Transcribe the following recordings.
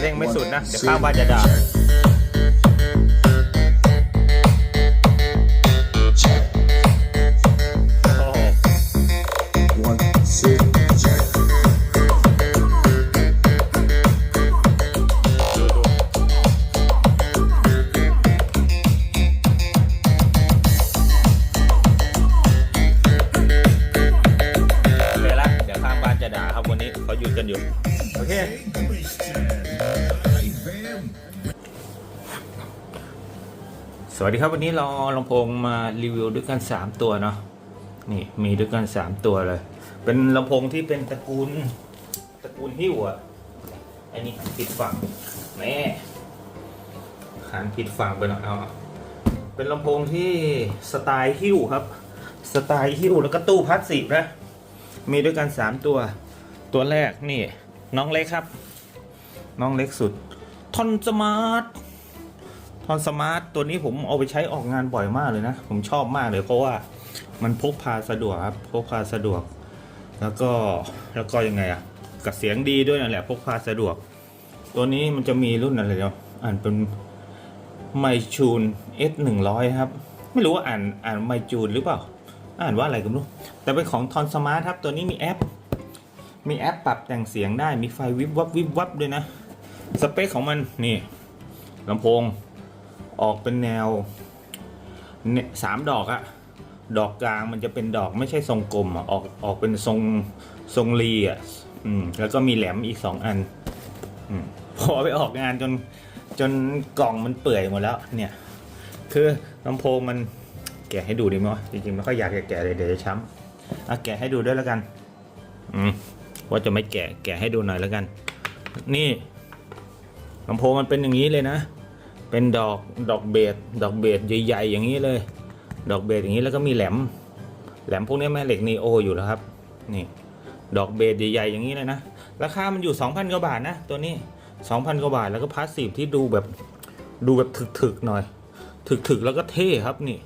เร่งไม่สุดนะ เดี๋ยวข้างบ้านจะด่า สวัสดีครับวันนี้เราลำโพงมารีวิวด้วยกัน 3 ตัวเนาะนี่มีด้วยกัน 3 ตัวเลย เป็นลำโพงที่เป็นตระกูลตระกูลหิ้วอะอันนี้ผิดฝั่งแม่หันผิดฝั่งไปหน่อยเอาเป็นลำโพงที่สไตล์หิ้วครับ สไตล์หิ้วแล้วก็ตู้พลาสติกนะมีด้วยกัน 3 ตัว ตัวแรกนี่ น้องเล็กครับ น้องเล็กสุดทอนสมาร์ท อนสมาร์ทตัวนี้ผมเอาไปใช้ออกงานบ่อยมากเลยนะ ผมชอบมากเลยเพราะว่ามันพกพาสะดวกครับพกพาสะดวก แล้วก็แล้วก็ยังไงอะกับเสียงดีด้วยนั่นแหละพกพาสะดวก ตัวนี้มันจะมีรุ่นอะไรเนาะอ่านเป็นไมชูน S หนึ่งร้อยครับ ไม่รู้ว่าอ่านอ่านไมจูนหรือเปล่า อ่านว่าอะไรก็ไม่รู้ แต่เป็นของทอนสมาร์ทครับ ตัวนี้มีแอป มีแอปปรับแต่งเสียงได้ มีไฟวิบวับวิบวับด้วยนะ สเปคของมันนี่ลำโพง ออกเป็นแนวสามดอกอะดอกกลางมันจะเป็นดอกไม่ใช่ทรงกลมอะออกออกเป็นทรงทรงรีอะอืมแล้วก็มีแหลมอีกสองอันอพอไปออกงานจนจนกล่องมันเปื่อยหมดแล้ว เนี่ย คือลำโพงมันแกะให้ดูดีไหมวะจริงๆไม่ค่อยอยากแกะเลยเดี๋ยวจะช้ำอะแกะให้ดูด้วยแล้วกัน อืมว่าจะไม่แกะแกะให้ดูหน่อยแล้วกัน นี่ลำโพงมันเป็นอย่างนี้เลยนะ เป็นดอกดอกเบสดอกเบสใหญ่ๆอย่างนี้เลย ดอกเบสอย่างนี้แล้วก็มีแหลม แหลมพวกนี้แม่เหล็กนีโออยู่แล้วครับนี่ดอกเบสใหญ่ๆอย่างนี้เลยนะราคามันอยู่ 2,000กว่าบาทนะตัวนี้ 2,000กว่าบาทแล้วก็พาสซีฟที่ดูแบบดูแบบถึกๆหน่อย ถึกๆแล้วก็เท่ครับนี่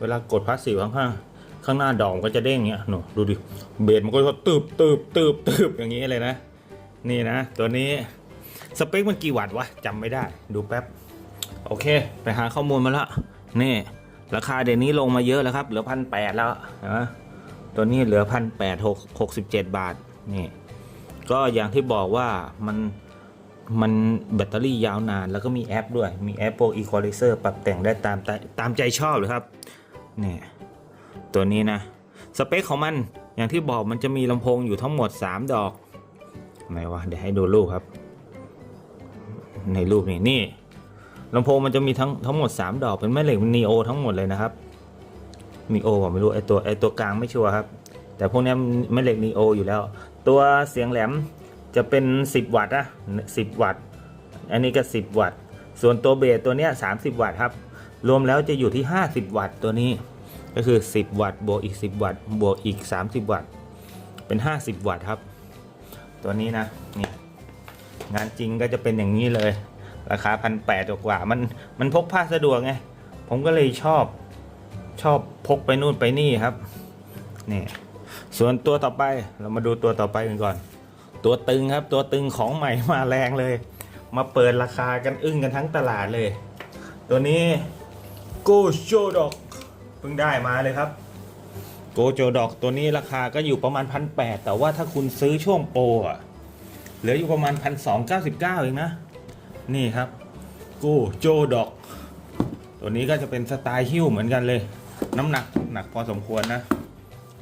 เวลากดพาสซีฟข้างๆข้างหน้าดอกก็จะเด้งเงี้ยหนูดูดิเบสมันก็จะตืบตืบตืบตืบอย่างนี้เลยนะ นี่นะ ตัวนี้สเปคมันกี่วัตต์วะจำไม่ได้ดูแป๊บ โอเค ไปหาข้อมูลมาละนี่ราคาเดี๋ยวนี้ลงมาเยอะแล้วครับ เหลือพันแปดแล้วนะตัวนี้เหลือพันแปดหกหกสิบเจ็ดบาทนี่ก็อย่างที่บอกว่ามันมันแบตเตอรี่ยาวนานแล้วก็มีแอปด้วย มีแอปโปรอีควอไลเซอร์ปรับแต่งได้ตามตามใจชอบเลยครับนี่ตัวนี้นะ สเปคของมันอย่างที่บอกมันจะมีลำโพงอยู่ทั้งหมด 3 ดอกไหนวะเดี๋ยวให้ดูรูปครับ ในรูปนี้นี่ ลำโพงมันจะมีทั้งทั้งหมด 3 ดอกเป็นแม่เหล็กนีโอทั้งหมดเลยนะครับนีโอผมไม่รู้ไอตัวไอตัวกลางไม่ชัวร์ครับ แต่พวกนี้แม่เหล็กนีโออยู่แล้ว ตัวเสียงแหลมจะเป็น 10 วัตต์นะ10 วัตต์ อันนี้ก็ 10 วัตต์ ส่วนตัวเบสตัวเนี้ย30 วัตต์ครับ รวมแล้วจะอยู่ที่ 50 วัตต์ตัวนี้ ก็คือ 10 วัตต์บวกอีก 10 วัตต์บวกอีก 30 วัตต์ เป็น 50 วัตต์ครับ ตัวนี้นะ นี่ งานจริงก็จะเป็นอย่างนี้เลย ราคาพันแปดกว่ามันมันพกพาสะดวกไง ผมก็เลยชอบชอบพกไปนู่นไปนี่ครับนี่ส่วนตัวต่อไปเรามาดูตัวต่อไปกันก่อน ตัวตึงครับตัวตึงของใหม่มาแรงเลย มาเปิดราคากันอึ้งกันทั้งตลาดเลย ตัวนี้โกโจดอกเพิ่งได้มาเลยครับโกโจดอกตัวนี้ราคาก็อยู่ประมาณพันแปดแต่ว่าถ้าคุณซื้อช่วงโปรอะเหลืออยู่ประมาณพันสองเก้าสิบเก้าเองนะ นี่ครับกูโจดอก ตัวนี้ก็จะเป็นสไตล์หิ้วเหมือนกันเลย น้ำหนักหนักพอสมควรนะ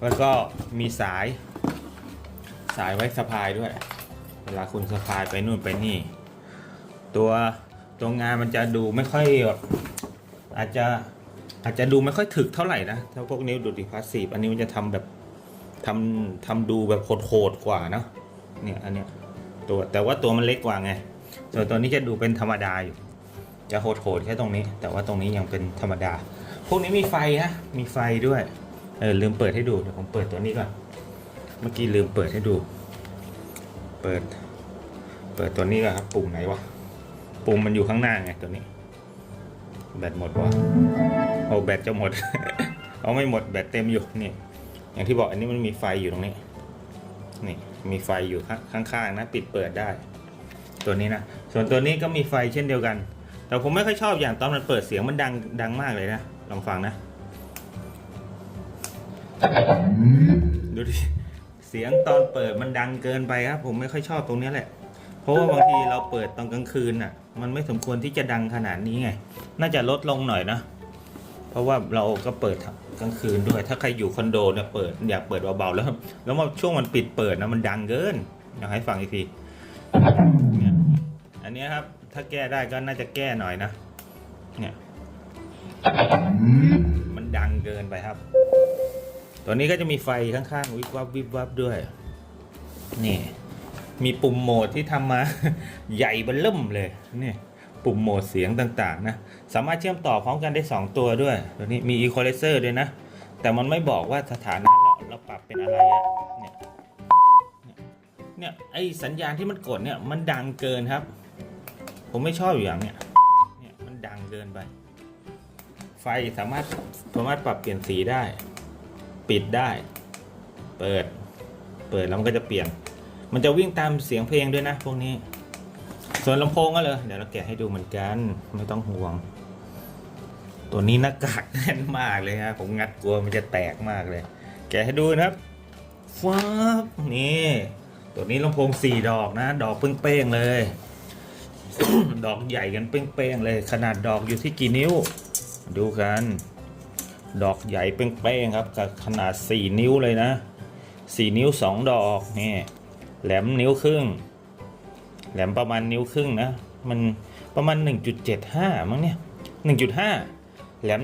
แล้วก็มีสาย สายไว้สะพายด้วย เวลาคุณสะพายไปนู่นไปนี่ ตัวตัวงานมันจะดูไม่ค่อยแบบอาจจะอาจจะดูไม่ค่อยถึกเท่าไหร่นะถ้าพวกนิ้วดูดิพาสซีฟอันนี้มันจะทำแบบทำทำดูแบบโหดๆกว่านะเนี่ยอันเนี้ยตัวแต่ว่าตัวมันเล็กกว่าไง ส่วนตัวนี้จะดูเป็นธรรมดาอยู่ จะโหดๆแค่ตรงนี้ แต่ว่าตรงนี้ยังเป็นธรรมดา พวกนี้มีไฟนะมีไฟด้วยเออลืมเปิดให้ดูเดี๋ยวผมเปิดตัวนี้ก่อนเมื่อกี้ลืมเปิดให้ดู เปิด เปิดตัวนี้ก่อนครับปุ่มไหนวะปุ่มมันอยู่ข้างหน้าไงตัวนี้ แบตหมดวะโอ้แบตจะหมด เอาไม่หมดแบตเต็มอยู่นี่อย่างที่บอกอันนี้มันมีไฟอยู่ตรงนี้ นี่มีไฟอยู่ข้างๆนะ ปิดเปิดได้ ตัวนี้นะส่วนตัวนี้ก็มีไฟเช่นเดียวกัน แต่ผมไม่ค่อยชอบอย่างตอนมันเปิดเสียงมันดังดังมากเลยนะลองฟังนะ ดูดิเสียงตอนเปิดมันดังเกินไปครับ ผมไม่ค่อยชอบตรงนี้แหละ เพราะว่าบางทีเราเปิดตอนกลางคืนน่ะ มันไม่สมควรที่จะดังขนาดนี้ไง น่าจะลดลงหน่อยนะ เพราะว่าเราก็เปิดกลางคืนด้วย ถ้าใครอยู่คอนโดเนี่ยเปิดอยากเปิดเบาๆแล้ว แล้วมาช่วงมันปิดเปิดนะมันดังเกินอยากให้ฟังอีกที นี่ยอันเนี้ยครับ ถ้าแก้ได้ก็น่าจะแก้หน่อยนะ เนี่ย มันดังเกินไปครับ ตัวนี้ก็จะมีไฟข้างๆ วิบวับวิบวับด้วย นี่ มีปุ่มโหมดที่ทำมา ใหญ่เบันเริ่มเลย นี่ ปุ่มโหมดเสียงต่างๆ นะ สามารถเชื่อมต่อพร้อมกันได้ 2 ตัวด้วย ตัวนี้มี equalizer ด้วยนะ แต่มันไม่บอกว่าสถานะเราเราปรับเป็นอะไรอะเนี่ยเนี่ยเนี่ยไอสัญญาณที่มันกดเนี่ยมันดังเกินครับ ผมไม่ชอบอยู่อย่างเนี่ยเนี่ยมันดังเกินไป ไฟสามารถสามารถปรับเปลี่ยนสีได้ ปิดได้ เปิด เปิดแล้วมันก็จะเปลี่ยน มันจะวิ่งตามเสียงเพลงด้วยนะ พวกนี้ ส่วนลำโพงก็เลยเดี๋ยวเราแกะให้ดูเหมือนกัน ไม่ต้องห่วง ตัวนี้หน้ากากแน่นมากเลยฮะผมงัดกลัวมันจะแตกมากเลย แกะให้ดูนะครับฟ้าบนี่ ตัวนี้ลำโพงสี่ดอกนะ ดอกเป้งๆเลย ดอกใหญ่กันเป้งๆเลย ขนาดดอกอยู่ที่กี่นิ้ว ดูกัน ดอกใหญ่เป้งๆครับกับขนาด 4 นิ้วเลยนะ 4 นิ้ว 2 ดอกนี่แหลมนิ้วครึ่ง แหลมประมาณนิ้วครึ่งนะ มันประมาณ 1.75 มั้งเนี่ย 1.5 แหลม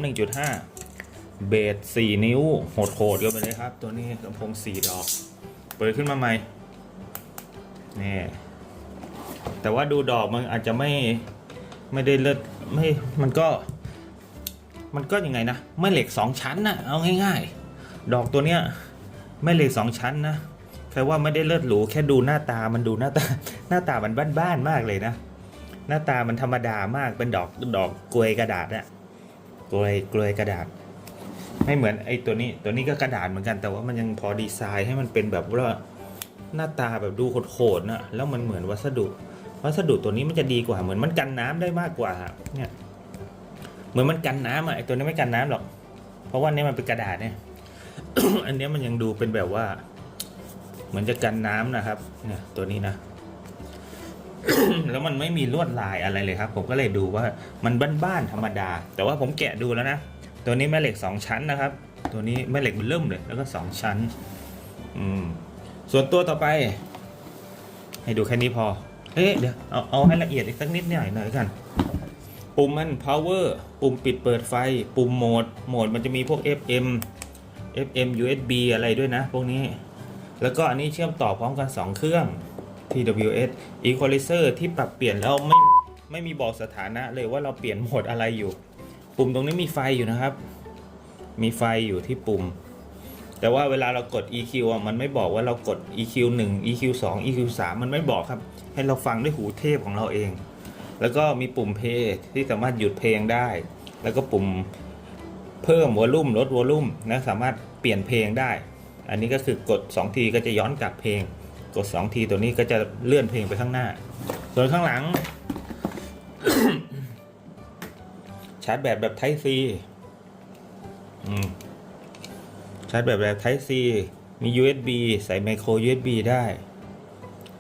1.5 เบส4นิ้วโหดๆกันไปเลยครับ ตัวนี้ลำโพง4ดอก เปิดขึ้นมาใหม่นี่ แต่ว่าดูดอกมันอาจจะไม่ไม่ได้เลิศไม่มันก็ มันก็ยังไงนะแม่เหล็กสองชั้นนะเอาง่าย ๆ ดอกตัวเนี้ยแม่เหล็กสองชั้นนะแค่ว่าไม่ได้เลิศหรูแค่ดูหน้าตามันดูหน้าตาหน้าตามันบ้านๆมากเลยนะ หน้าตามันธรรมดามากเป็นดอกดอกกลวยกระดาษอะกลวยกลวยกระดาษ ไม่เหมือนไอ้ตัวนี้ตัวนี้ก็กระดาษเหมือนกันแต่ว่ามันยังพอดีไซน์ให้มันเป็นแบบว่าหน้าตาแบบดูโหดๆนะแล้วมันเหมือนวัสดุ วัสดุตัวนี้มันจะดีกว่า เหมือนมันกันน้ำได้มากกว่าเนี่ยเหมือนมันกันน้ำอะไอตัวนี้ไม่กันน้ำหรอก เพราะว่าเนี้มันเป็นกระดาษเนี่ย อันนี้มันยังดูเป็นแบบว่า เหมือนจะกันน้ำนะครับ เนี่ย ตัวนี้นะแล้วมันไม่มีลวดลายอะไรเลยครับ ผมก็เลยดูว่ามันบ้านๆธรรมดา แต่ว่าผมแกะดูแล้วนะตัวนี้แม่เหล็กสองชั้นนะครับ ตัวนี้แม่เหล็กมันเริ่มเลย แล้วก็สองชั้น อืม ส่วนตัวต่อไป ให้ดูแค่นี้พอ เอ๊ะเดี๋ยวเอาเอาให้ละเอียดอีกสักนิดหน่อยหน่อยกันปุ่มมัน power ปุ่มปิดเปิดไฟ ปุ่มโหมด โหมดมันจะมีพวก FM FM USB อะไรด้วยนะ พวกนี้ แล้วก็อันนี้เชื่อมต่อพร้อมกัน 2 เครื่อง TWS equalizer ที่ปรับเปลี่ยนแล้วไม่ไม่มีบอกสถานะเลยว่าเราเปลี่ยนโหมดอะไรอยู่ ปุ่มตรงนี้มีไฟอยู่นะครับ มีไฟอยู่ที่ปุ่ม แต่ว่าเวลาเรากด EQ อะมันไม่บอกว่าเรากด EQ 1 EQ 2 EQ 3 มันไม่บอกครับ ให้เราฟังด้วยหูเทพของเราเอง แล้วก็มีปุ่มเพลย์ที่สามารถหยุดเพลงได้ แล้วก็ปุ่มเพิ่มวอลลุ่มลดวอลลุ่มนะสามารถเปลี่ยนเพลงได้ อันนี้ก็คือกด 2 ทีก็จะย้อนกลับเพลง กด 2 ทีตัวนี้ก็จะเลื่อนเพลงไปข้างหน้า ส่วนข้างหลัง ชาร์จแบตแบบ Type C อืมาร์จแบบแบบ Type C มี USB ใส่ไมโคร USB ได้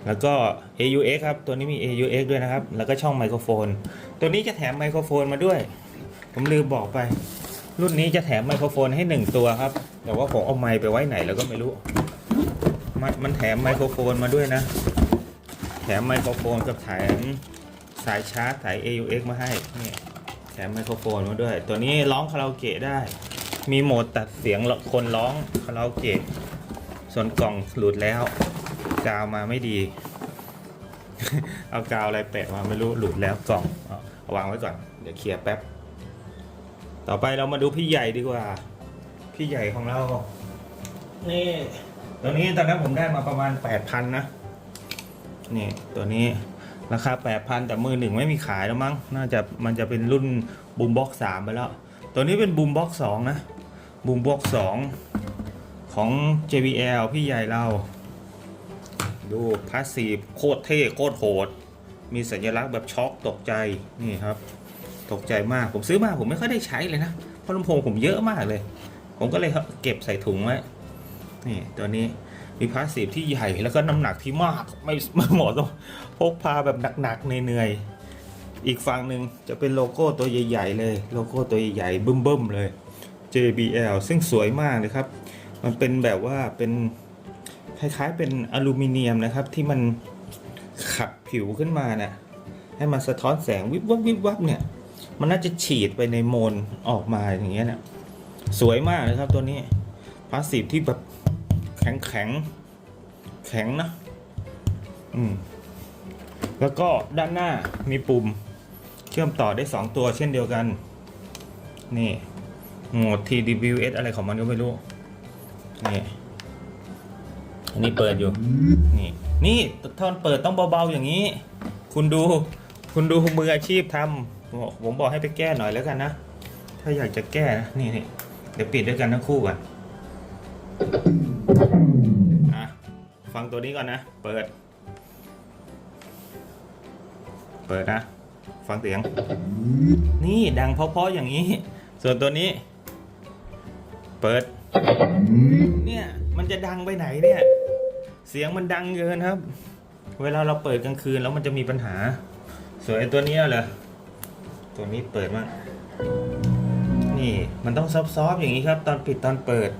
แล้วก็ AUX ครับ ตัวนี้มี AUX ด้วยนะครับ แล้วก็ช่องไมโครโฟน ตัวนี้จะแถมไมโครโฟนมาด้วย ผมลืมบอกไป รุ่นนี้จะแถมไมโครโฟนให้ 1 ตัวครับ แต่ว่าผมเอาไมค์ไปไว้ไหนแล้วก็ไม่รู้ มันมันแถมไมโครโฟนมาด้วยนะ แถมไมโครโฟนกับแถมสายชาร์จสาย AUX มาให้นี่แถมไมโครโฟนมาด้วย ตัวนี้ร้องคาราโอเกะได้ มีโหมดตัดเสียงคนร้องคาราโอเกะส่วนกล่องหลุดแล้ว กาวมาไม่ดี เอากาวอะไรแปะมาไม่รู้หลุดแล้วกล่องเอาวางไว้ก่อน เดี๋ยวเคลียร์แป๊บ ต่อไปเรามาดูพี่ใหญ่ดีกว่า พี่ใหญ่ของเรานี่ตัวนี้ตอนนั้นผมได้มาประมาณแปดพันนะนี่ตัวนี้ราคาแปดพันแต่มือหนึ่งไม่มีขายแล้วมั้ง น่าจะมันจะเป็นรุ่นบูมบ็อกสามไปแล้ว ตัวนี้เป็นบูมบ็อกสองนะ บูมบ็อกสองของ JBL พี่ใหญ่เรา ดูพาสซีฟโคตรเท่โคตรโหด มีสัญลักษณ์แบบช็อกตกใจนี่ครับ ตกใจมากผมซื้อมาผมไม่ค่อยได้ใช้เลยนะเพราะลำโพงผมเยอะมากเลย ผมก็เลยเก็บใส่ถุงไว้นี่ตัวนี้มีพาสซีฟที่ใหญ่แล้วก็น้ำหนักที่มากไม่ไม่เหมาะต้องพกพาแบบหนักๆเหนื่อยๆอีกฝั่งหนึ่งจะเป็นโลโก้ตัวใหญ่ ๆ เลย โลโก้ตัวใหญ่ๆบึ้มๆเลย JBL ซึ่งสวยมากเลยครับ มันเป็นแบบว่าเป็นคล้ายๆเป็นอลูมิเนียมนะครับ ที่มันขัดผิวขึ้นมาเนี่ยให้มันสะท้อนแสงวิบวับวิบวับเนี่ย มันน่าจะฉีดไปในโมนออกมาอย่างเงี้ยเนี่ยสวยมากเลยครับตัวนี้พาสซีฟที่แบบแข็งแข็งแข็งนะอืมแล้วก็ด้านหน้ามีปุ่มเชื่อมต่อได้ 2 ตัวเช่นเดียวกัน นี่ โหมด TWS อะไรของมันก็ไม่รู้ นี่ อันนี้เปิดอยู่ นี่ นี่ตอนเปิดต้องเบาๆอย่างนี้ คุณดู คุณดูมืออาชีพทำผมผมบอกให้ไปแก้หน่อยแล้วกันนะ ถ้าอยากจะแก้นะ นี่นี่เดี๋ยวปิดด้วยกันทั้งคู่ก่อนอะฟังตัวนี้ก่อนนะ เปิด เปิดนะ ฟังเสียง นี่ดังเพราะๆอย่างนี้ ส่วนตัวนี้ เปิด เนี่ย มันจะดังไปไหนเนี่ย เสียงมันดังเกินครับ เวลาเราเปิดกลางคืนแล้วมันจะมีปัญหา ส่วนไอ้ตัวนี้เหรอ ตัวนี้เปิดมากนี่ มันต้องซอฟๆอย่างนี้ครับ ตอนปิดตอนเปิด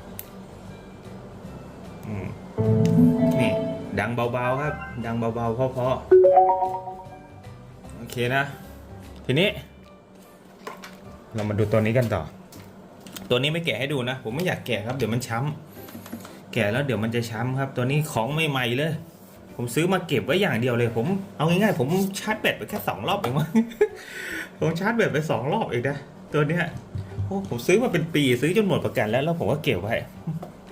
นี่ ดังเบาๆครับ ดังเบาๆเพาะๆโอเคนะ ทีนี้ เรามาดูตัวนี้กันต่อ ตัวนี้ไม่แกะให้ดูนะ ผมไม่อยากแกะครับเดี๋ยวมันช้ำแกะแล้วเดี๋ยวมันจะช้ำครับ ตัวนี้ของใหม่ๆเลย ผมซื้อมาเก็บไว้อย่างเดียวเลย ผมเอาง่ายๆผมชาร์จแบตไปแค่สองรอบเองมั้งผมชาร์จแบตไปสองรอบเองนะตัวเนี้ยโอ้ผมซื้อมาเป็นปีซื้อจนหมดประกันแล้วแล้วผมก็เก็บไว้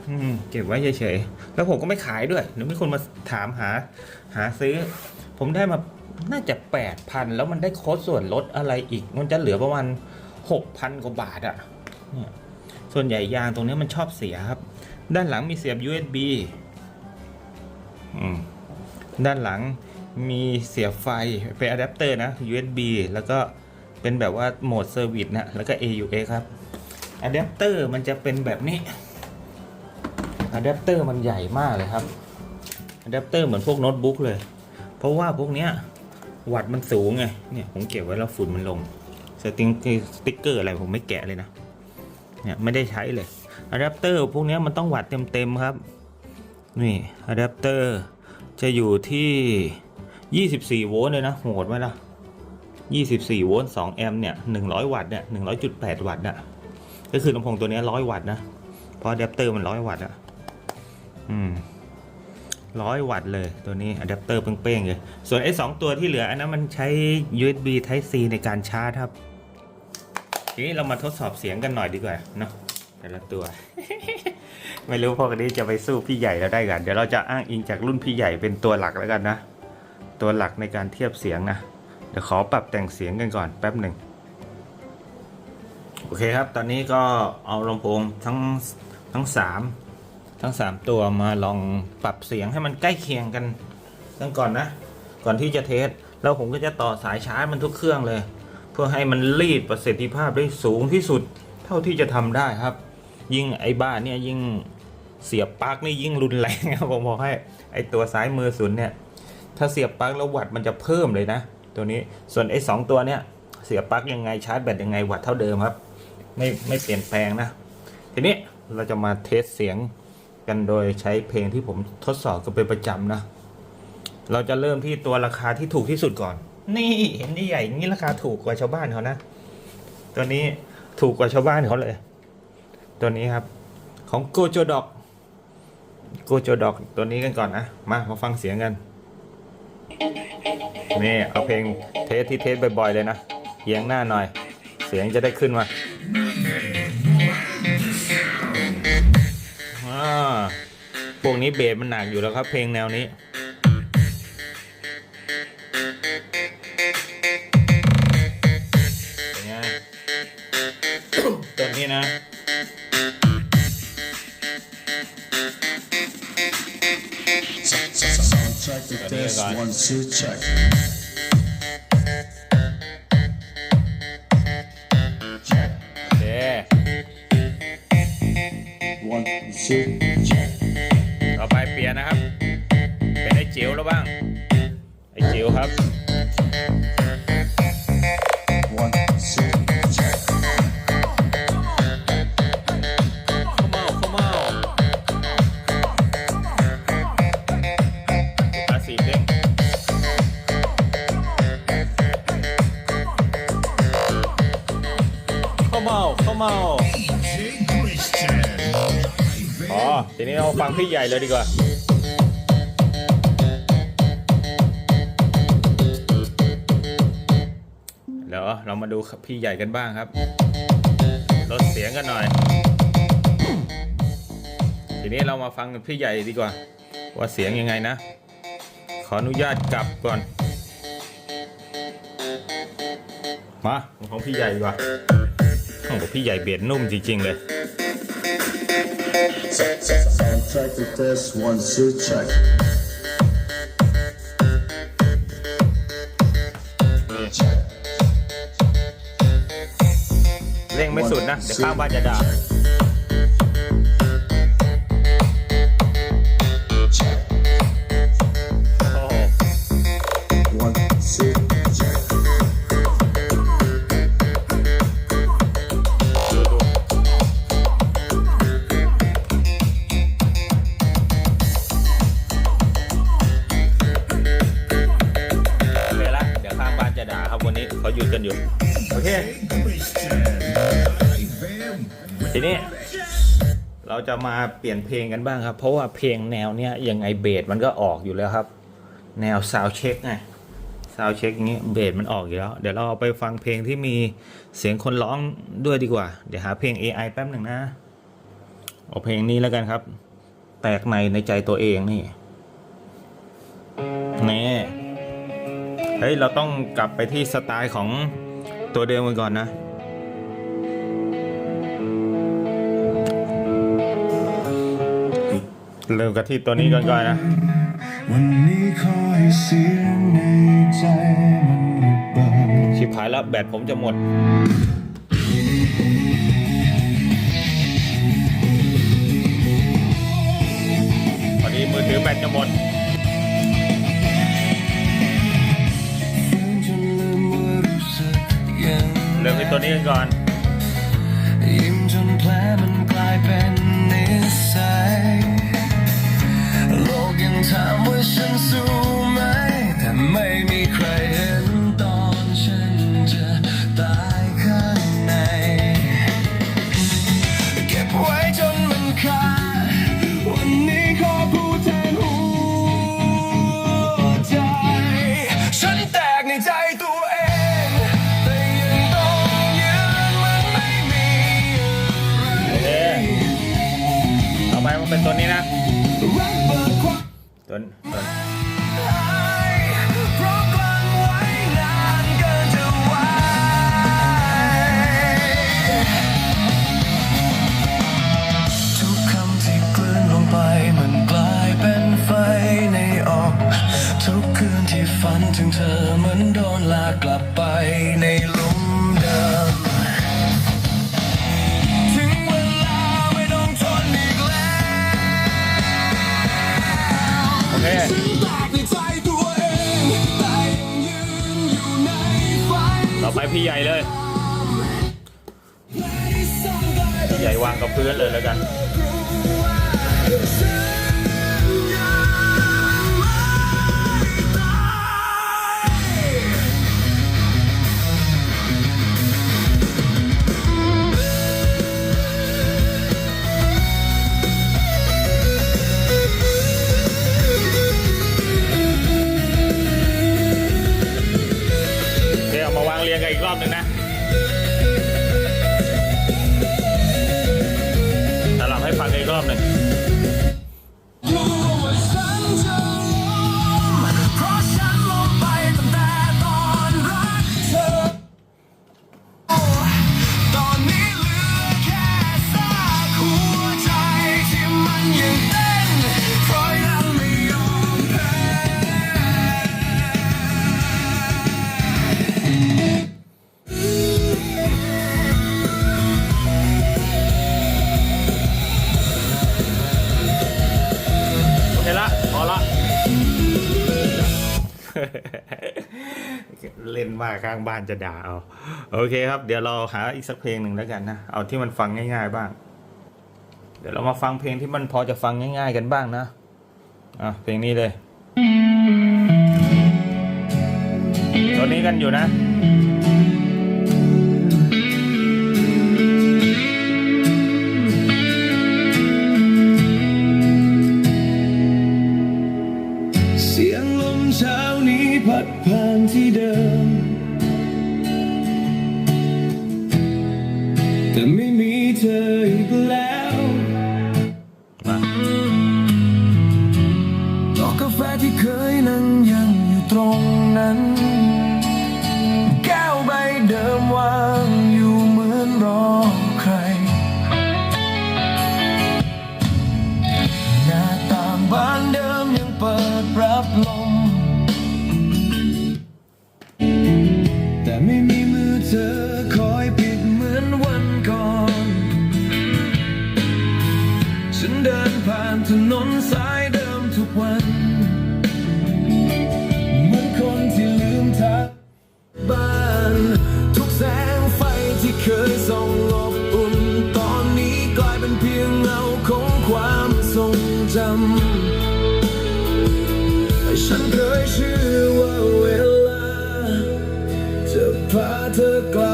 อเก็บไว้เฉยๆ แล้วผมก็ไม่ขายด้วยเดี๋ยวมีคนมาถามหา หาซื้อ ผมได้มาน่าจะแปดพันแล้วมันได้โค้ดส่วนลดอะไรอีก มันจะเหลือประมาณหกพันกว่าบาทอะเนี่ย ส่วนใหญ่ยางตรงนี้มันชอบเสียครับ ด้านหลังมีเสียบ USB อืมด้านหลังมีเสียบไฟเป็นอะแดปเตอร์นะ USB แล้วก็เป็นแบบว่าโหมดเซอร์วิสนะ แล้วก็ AUX ครับอะแดปเตอร์มันจะเป็นแบบนี้อะแดปเตอร์มันใหญ่มากเลยครับอะแดปเตอร์เหมือนพวกโน้ตบุ๊กเลย เพราะว่าพวกเนี้ยวัดมันสูงไง เนี่ยผมเก็บไว้แล้วฝุ่นมันลงสติ๊กสติ๊กเกอร์อะไรผมไม่แกะเลยนะ เนี่ยไม่ได้ใช้เลยอะแดปเตอร์พวกนี้มันต้องวัดเต็มๆครับ นี่อะแดปเตอร์จะอยู่ที่ 24 โวลต์เลยนะโหดไหมล่ะ 24 โวลต์ 2 แอมป์เนี่ย 100 วัตต์เนี่ย 100.8 วัตต์น่ะก็คือลำโพงตัวนี้ 100 วัตต์นะ เพราะอะแดปเตอร์มัน 100 วัตต์อะ อืม100วัตต์เลยตัวนี้อะแดปเตอร์เป้งๆเลย ส่วนไอ้2ตัวที่เหลืออันนั้นมันใช้ USB Type C ในการชาร์จครับ ทีนี้เรามาทดสอบเสียงกันหน่อยดีกว่าเนาะแต่ละตัว ไม่รู้พวกนี้จะไปสู้พี่ใหญ่แล้วได้กัน เดี๋ยวเราจะอ้างอิงจากรุ่นพี่ใหญ่เป็นตัวหลักแล้วกันนะ ตัวหลักในการเทียบเสียงนะ เดี๋ยวขอปรับแต่งเสียงกันก่อนแป๊บหนึ่งโอเคครับ ตอนนี้ก็เอาลำโพงทั้งทั้งสามทั้งสามตัวมาลองปรับเสียงให้มันใกล้เคียงกันกันก่อนนะ ก่อนที่จะเทสแล้วผมก็จะต่อสายชาร์จมันทุกเครื่องเลย เพื่อให้มันรีดประสิทธิภาพได้สูงที่สุดเท่าที่จะทำได้ครับ ยิ่งไอ้บ้านเนี่ยยิ่งเสียบปลั๊กนี่ยิ่งรุนแรงครับผมบอกให้ไอ้ตัวซ้ายมือสุดเนี่ย ถ้าเสียบปลั๊กแล้ววัตต์มันจะเพิ่มเลยนะ ตัวนี้ส่วนไอ้สองตัวเนี่ยเสียบปลั๊กยังไงชาร์จแบตยังไงวัตต์เท่าเดิมครับ ไม่ไม่เปลี่ยนแปลงนะ ทีนี้เราจะมาเทสเสียงกันโดยใช้เพลงที่ผมทดสอบกันเป็นประจำนะ เราจะเริ่มที่ตัวราคาที่ถูกที่สุดก่อน นี่เห็นใหญ่ๆอย่างนี้ราคาถูกกว่าชาวบ้านเขานะ ตัวนี้ถูกกว่าชาวบ้านเขาเลย ตัวนี้ครับ ของโกโจดอกโกโจดอกตัวนี้กันก่อนนะ มามาฟังเสียงกัน นี่เอาเพลงเทสที่เทสบ่อยๆเลยนะเยียงหน้าหน่อย เสียงจะได้ขึ้นมาอ่าพวกนี้เบสมันหนักอยู่แล้วครับ เพลงแนวนี้ one two check มาเข้ามาอ๋อ ทีนี้เราฟังพี่ใหญ่เลยดีกว่าเดี๋ยวเรามาดูพี่ใหญ่กันบ้างครับ ลดเสียงกันหน่อย ทีนี้เรามาฟังพี่ใหญ่ดีกว่า ว่าเสียงยังไงนะ ขออนุญาตกลับก่อน มา ของพี่ใหญ่ดีกว่า โอ้โหพี่ใหญ่เบียดนุ่มจริง ๆ เลย เร่งไม่สุดนะ เดี๋ยวข้างบ้านจะด่า จะมาเปลี่ยนเพลงกันบ้างครับ เพราะว่าเพลงแนวเนี้ยยังไงเบสมันก็ออกอยู่แล้วครับ แนวซาวเช็คไงซาวเช็คอย่างงี้เบสมันออกอยู่แล้ว เดี๋ยวเราเอาไปฟังเพลงที่มีเสียงคนร้องด้วยดีกว่า เดี๋ยวหาเพลง AI แป๊บหนึ่งนะเอาเพลงนี้แล้วกันครับ แตกในในใจตัวเองนี่แน่เฮ้ยเราต้องกลับไปที่สไตล์ของตัวเดิมกันก่อนนะ เริ่มกันที่ตัวนี้ก่อนก่อนนะ วันนี้ขอให้เสียงในใจมันระเบิดชิบหายแล้วแบตผมจะหมด พอดีมือถือแบตจะหมดจนลืมว่ารู้สึกยังเริ่มที่ตัวนี้กันก่อน ยิ้ม เล่นว่าข้างบ้านจะด่าเอา โอเคครับ เดี๋ยวเราหาอีกสักเพลงหนึ่งแล้วกันนะ เอาที่มันฟังง่าย ๆ บ้าง เดี๋ยวเรามาฟังเพลงที่มันพอจะฟังง่าย ๆ กันบ้างนะ อะ เพลงนี้เลย ตอนนี้กันอยู่นะ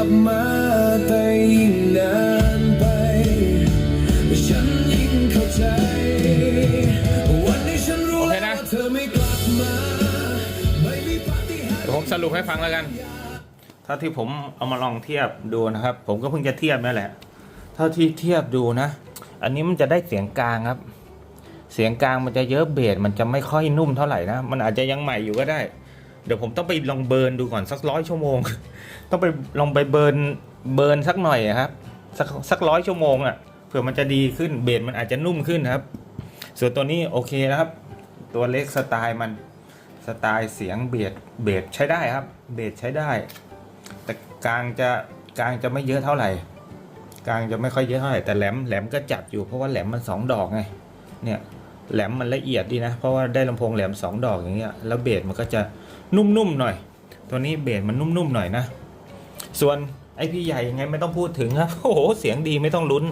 บมาแต่ยิ่งนานไป ฉันยิ่งเข้าใจ วันนี้ฉันรู้โอเคแล้นะวว่าเธอไม่กลับมาไม่มีปาฏิหาริย์ เดี๋ยวผมสรุปให้ฟังแล้วกัน เท่าที่ผมเอามาลองเทียบดูนะครับ ผมก็เพิ่งจะเทียบนั่นแหละ เท่าที่เทียบดูนะ อันนี้มันจะได้เสียงกลางครับ เสียงกลางมันจะเยอะเบสมันจะไม่ค่อยนุ่มเท่าไหร่นะ มันอาจจะยังใหม่อยู่ก็ได้ เดี๋ยวผมต้องไปลองเบิร์นดูก่อนสักร้อยชั่วโมง ต้องไปลองไปเบิร์นเบิร์นสักหน่อยครับสักสักร้อยชั่วโมงอะเผื่อมันจะดีขึ้นเบสมันอาจจะนุ่มขึ้นครับ ส่วนตัวนี้โอเคนะครับ ตัวเล็กสไตล์มันสไตล์เสียงเบสเบสใช้ได้ครับ เบสใช้ได้ แต่กลางจะกลางจะไม่เยอะเท่าไหร่ กลางจะไม่ค่อยเยอะเท่าไหร่แต่แหลมแหลมก็จัดอยู่เพราะว่าแหลมมันสองดอกไงเนี่ยแหลมมันละเอียดดีนะ เพราะว่าได้ลำโพงแหลมสองดอกอย่างเงี้ยแล้วเบสมันก็จะนุ่มๆหน่อย ตัวนี้เบสมันนุ่มๆหน่อยนะ ส่วนไอพี่ใหญ่ยังไงไม่ต้องพูดถึงครับโอ้โหเสียงดีไม่ต้องลุ้น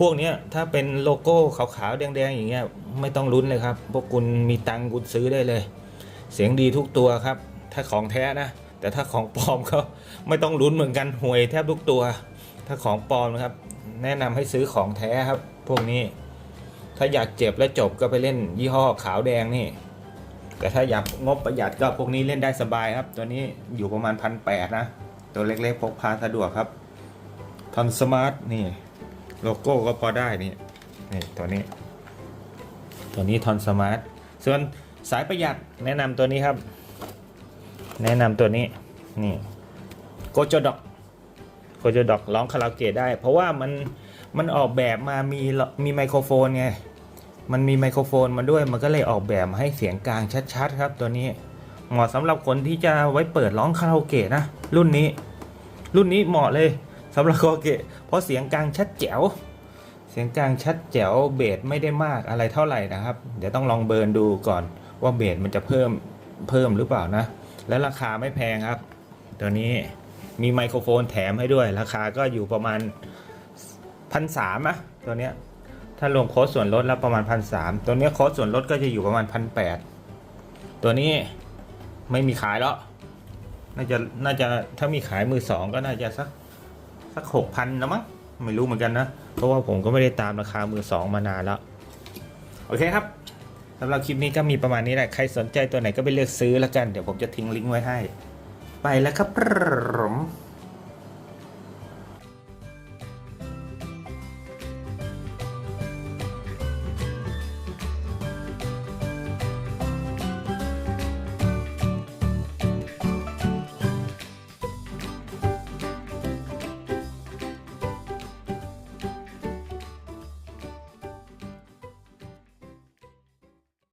พวกเนี้ยถ้าเป็นโลโก้ขาวๆแดงๆอย่างเงี้ยไม่ต้องลุ้นเลยครับ พวกคุณมีตังค์คุณซื้อได้เลย เสียงดีทุกตัวครับ ถ้าของแท้นะ แต่ถ้าของปลอมก็ไม่ต้องลุ้นเหมือนกันห่วยแทบทุกตัว ถ้าของปลอมนะครับ แนะนำให้ซื้อของแท้ครับ พวกนี้ถ้าอยากเจ็บและจบก็ไปเล่นยี่ห้อขาวแดงนี่ แต่ถ้าอยากงบประหยัดก็พวกนี้เล่นได้สบายครับ ตัวนี้อยู่ประมาณพันแปดนะ ตัวเล็กๆพกพาสะดวกครับทอนสมาร์ทนี่โลโก้ก็พอได้นี่นี่ตัวนี้ ตัวนี้ทอนสมาร์ทส่วนสายประหยัดแนะนำตัวนี้ครับ แนะนำตัวนี้นี่โกโจดอกโกโจดอกร้องคาราโอเกะได้ เพราะว่ามันมันออกแบบมามีมีไมโครโฟนไง มันมีไมโครโฟนมาด้วยมันก็เลยออกแบบมาให้เสียงกลางชัดๆครับตัวนี้ เหมาะสำหรับคนที่จะไว้เปิดร้องคาราโอเกะนะ รุ่นนี้ รุ่นนี้เหมาะเลยสำหรับคาราโอเกะเพราะเสียงกลางชัดแจ๋วเสียงกลางชัดแจ๋วเบสไม่ได้มากอะไรเท่าไหร่นะครับ เดี๋ยวต้องลองเบิร์นดูก่อนว่าเบสมันจะเพิ่มเพิ่มหรือเปล่านะ และราคาไม่แพงครับ ตัวนี้มีไมโครโฟนแถมให้ด้วย ราคาก็อยู่ประมาณพันสามอะตัวเนี้ยถ้ารวมโค้ดส่วนลดแล้วประมาณพันสามตัวเนี้ยโค้ดส่วนลดก็จะอยู่ประมาณพันแปดตัวนี้ ไม่มีขายแล้ว น่าจะน่าจะถ้ามีขายมือสองก็น่าจะสักสักหกพันนะมั้งไม่รู้เหมือนกันนะ เพราะว่าผมก็ไม่ได้ตามราคามือสองมานานแล้ว โอเคครับสำหรับคลิปนี้ก็มีประมาณนี้แหละ ใครสนใจตัวไหนก็ไปเลือกซื้อแล้วกัน เดี๋ยวผมจะทิ้งลิงก์ไว้ให้ ไปแล้วครับผม